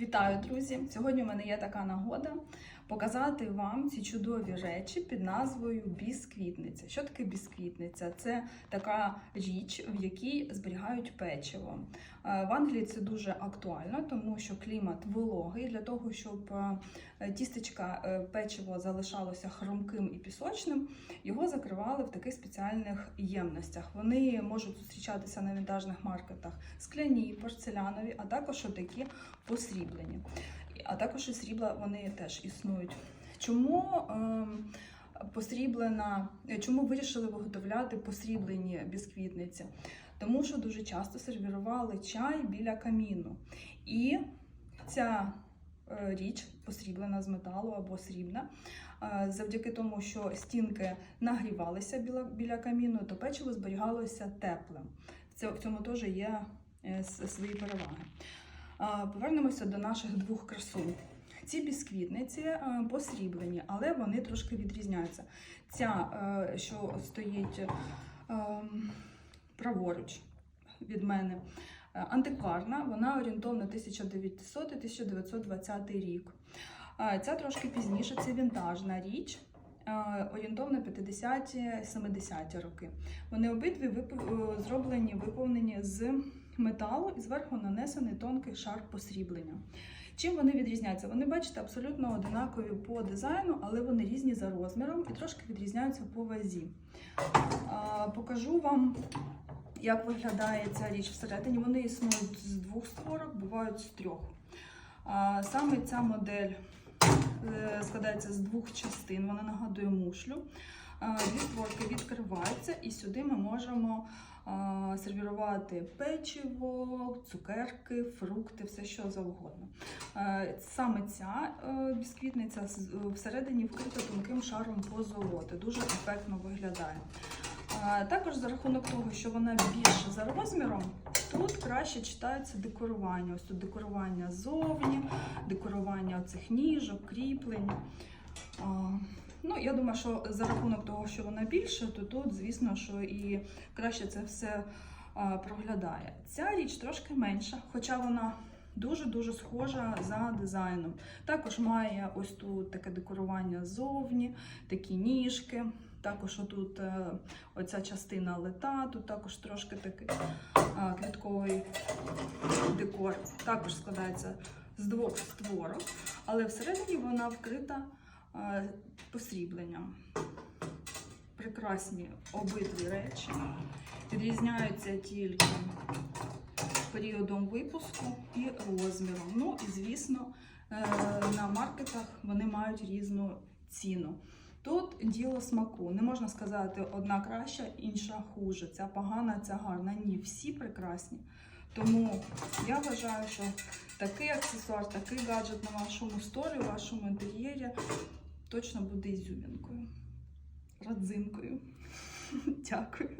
Вітаю, друзі! Сьогодні у мене є така нагода показати вам ці чудові речі під назвою бісквітниця. Що таке бісквітниця? Це така річ, в якій зберігають печиво. Е, В Англії це дуже актуально, тому що клімат вологий. Для того, щоб е, тістечка е, печиво залишалося хрумким і пісочним, його закривали в таких спеціальних ємностях. Вони можуть зустрічатися на вінтажних маркетах скляні, порцелянові, а також отакі посріблені. А також і срібла вони теж існують. Чому ем, посріблена, чому вирішили виготовляти посріблені бісквітниці? Тому що дуже часто сервірували чай біля каміну. І ця е, річ посріблена з металу або срібна. е, Завдяки тому, що стінки нагрівалися біля, біля каміну, то печиво зберігалося теплим. Це, в цьому теж є е, свої переваги. Повернемося до наших двох красунь. Ці бісквітниці е, посріблені, але вони трошки відрізняються. Ця, е, що стоїть ем, праворуч від мене, е, антикварна, вона орієнтовна 1900-1920 рік. Ця трошки пізніше, це вінтажна річ. Е, Орієнтовно 50-70 роки. Вони обидві е, зроблені, виповнені з металу і зверху нанесений тонкий шар посріблення. Чим вони відрізняються? Вони, бачите, абсолютно одинакові по дизайну, але вони різні за розміром і трошки відрізняються по вазі. Покажу вам, як виглядає ця річ всередині. Вони існують з двох створок, бувають з трьох. Саме ця модель складається з двох частин, вона нагадує мушлю. А, Дві створки відкриваються, і сюди ми можемо сервірувати печиво, цукерки, фрукти, все що завгодно. Е, Саме ця е, бісквітниця всередині вкрита тонким шаром позолоти, дуже ефектно виглядає. Також за рахунок того, що вона більша за розміром, тут краще читається декорування. Ось тут декорування ззовні, декорування цих ніжок, кріплень. Ну, я думаю, що за рахунок того, що вона більша, то тут, звісно, що і краще це все проглядає. Ця річ трошки менша, хоча вона дуже-дуже схожа за дизайном. Також має ось тут таке декорування ззовні, такі ніжки. Також отут е, оця частина лета, тут також трошки такий квітковий декор. Також складається з двох створок, але всередині вона вкрита е, посрібленням. Прекрасні обидві речі. Відрізняються тільки періодом випуску і розміром. Ну і звісно, е, на маркетах вони мають різну ціну. Тут діло смаку. Не можна сказати одна краща, інша хуже. Ця погана, ця гарна. Ні, всі прекрасні. Тому я вважаю, що такий аксесуар, такий гаджет на вашому столі, у вашому інтер'єрі точно буде ізюмінкою, родзинкою. Дякую.